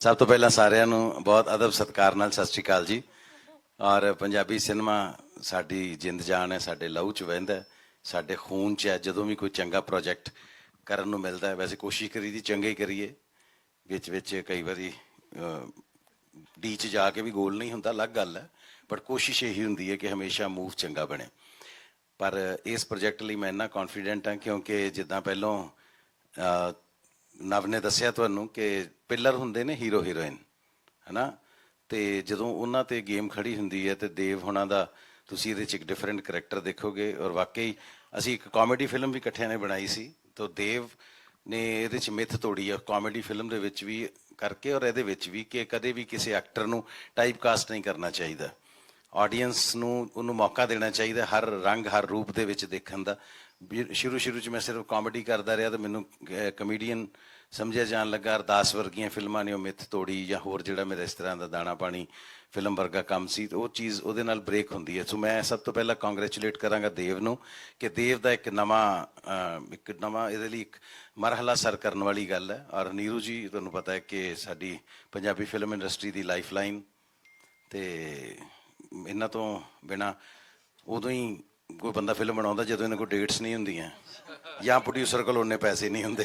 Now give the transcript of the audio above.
ਸਭ ਤੋਂ ਪਹਿਲਾਂ ਸਾਰਿਆਂ ਨੂੰ ਬਹੁਤ ਅਦਬ ਸਤਿਕਾਰ ਨਾਲ ਸਤਿ ਸ਼੍ਰੀ ਅਕਾਲ ਜੀ। ਔਰ ਪੰਜਾਬੀ ਸਿਨੇਮਾ ਸਾਡੀ ਜਿੰਦ ਜਾਨ ਹੈ, ਸਾਡੇ ਲਹੂ ਚ ਵਹਿੰਦਾ ਸਾਡੇ ਖੂਨ ਚ ਹੈ। ਜਦੋਂ ਵੀ ਕੋਈ ਚੰਗਾ ਪ੍ਰੋਜੈਕਟ ਕਰਨ ਨੂੰ ਮਿਲਦਾ ਹੈ, ਵੈਸੇ ਕੋਸ਼ਿਸ਼ ਕਰੀਦੀ ਚੰਗਾ ਚੰਗੇ ਕਰੀਏ। ਵਿੱਚ ਵਿੱਚ ਕਈ ਵਾਰੀ ਡੀ ਚ ਜਾ ਕੇ ਵੀ ਗੋਲ ਨਹੀਂ ਹੁੰਦਾ, ਅਲੱਗ ਗੱਲ ਹੈ। ਪਰ ਕੋਸ਼ਿਸ਼ ਇਹੀ ਹੁੰਦੀ ਹੈ ਕਿ ਹਮੇਸ਼ਾ ਮੂਵ ਚੰਗਾ ਬਣੇ। ਪਰ ਇਸ ਪ੍ਰੋਜੈਕਟ ਲਈ ਮੈਂ ਇੰਨਾ ਕੌਨਫੀਡੈਂਟ ਹਾਂ ਕਿਉਂਕਿ ਜਿੱਦਾਂ ਪਹਿਲਾਂ ਨਵ ਨੇ ਦੱਸਿਆ ਤੁਹਾਨੂੰ ਕਿ ਪਿਲਰ ਹੁੰਦੇ ਨੇ ਹੀਰੋ ਹੀਰੋਇਨ ਹਨਾ? ਤੇ ਜਦੋਂ ਉਹਨਾਂ ਤੇ ਗੇਮ ਖੜੀ ਹੁੰਦੀ ਹੈ ਤੇ ਦੇਵ ਹੁਣਾਂ ਦਾ ਤੁਸੀਂ ਇਹਦੇ ਚ ਇੱਕ ਡਿਫਰੈਂਟ ਕੈਰੈਕਟਰ ਦੇਖੋਗੇ ਔਰ ਵਾਕਈ ਅਸੀਂ ਇੱਕ ਕਾਮੇਡੀ ਫਿਲਮ ਵੀ ਇਕੱਠਿਆਂ ਨੇ ਬਣਾਈ ਸੀ, ਤਾਂ ਦੇਵ ਨੇ ਇਹਦੇ ਚ ਮਿੱਥ ਤੋੜੀ ਹੈ ਕਾਮੇਡੀ ਫਿਲਮ ਦੇ ਵਿੱਚ ਵੀ ਕਰਕੇ ਔਰ ਇਹਦੇ ਵਿੱਚ ਵੀ ਕਿ ਕਦੇ ਵੀ ਕਿਸੇ ਐਕਟਰ ਨੂੰ ਟਾਈਪ ਕਾਸਟ ਨਹੀਂ ਕਰਨਾ ਚਾਹੀਦਾ। ਆਡੀਅנס ਨੂੰ, ਉਹਨੂੰ ਮੌਕਾ ਦੇਣਾ ਚਾਹੀਦਾ, ਹਰ ਰੰਗ, ਹਰ ਰੂਪ ਦੇ ਵਿੱਚ ਦੇਖਣ ਦਾ। ਸ਼ੁਰੂ ਸ਼ੁਰੂ ਚ ਮੈਂ ਸਿਰਫ ਕਾਮੇਡੀ ਕਰਦਾ ਰਿਹਾ ਤੇ ਮੈਨੂੰ ਕਮੇਡੀਅਨ ਸਮਝਿਆ ਜਾਣ ਲੱਗਾ, ਅਰਦਾਸ ਵਰਗੀਆਂ ਫਿਲਮਾਂ ਨੇ ਉਹ ਮਿੱਥ ਤੋੜੀ ਜਾਂ ਹੋਰ ਜਿਹੜਾ ਮੇਰਾ ਇਸ ਤਰ੍ਹਾਂ ਦਾ ਦਾਣਾ ਪਾਣੀ ਫਿਲਮ ਵਰਗਾ ਕੰਮ ਸੀ, ਉਹ ਚੀਜ਼ ਉਹਦੇ ਨਾਲ ਬ੍ਰੇਕ ਹੁੰਦੀ ਹੈ। ਸੋ ਮੈਂ ਸਭ ਤੋਂ ਪਹਿਲਾਂ ਕੰਗ੍ਰੈਚੁਲੇਟ ਕਰਾਂਗਾ ਦੇਵ ਨੂੰ ਕਿ ਦੇਵ ਦਾ ਇੱਕ ਨਵਾਂ ਇੱਕ ਨਵਾਂ ਇਹਦੇ ਲਈ ਇੱਕ ਮਰਹਲਾ ਸਰ ਕਰਨ ਵਾਲੀ ਗੱਲ ਹੈ। ਔਰ ਨੀਰੂ ਜੀ, ਤੁਹਾਨੂੰ ਪਤਾ ਹੈ ਕਿ ਸਾਡੀ ਪੰਜਾਬੀ ਫਿਲਮ ਇੰਡਸਟਰੀ ਦੀ ਲਾਈਫਲਾਈਨ ਤੇ ਇਹਨਾਂ ਤੋਂ ਬਿਨਾ ਉਦੋਂ ਹੀ ਕੋਈ ਬੰਦਾ ਫਿਲਮ ਬਣਾਉਂਦਾ ਜਦੋਂ ਇਹਨਾਂ ਕੋਲ ਡੇਟਸ ਨਹੀਂ ਹੁੰਦੀਆਂ ਜਾਂ ਪ੍ਰੋਡਿਊਸਰ ਕੋਲ ਉਹਨੇ ਪੈਸੇ ਨਹੀਂ ਹੁੰਦੇ।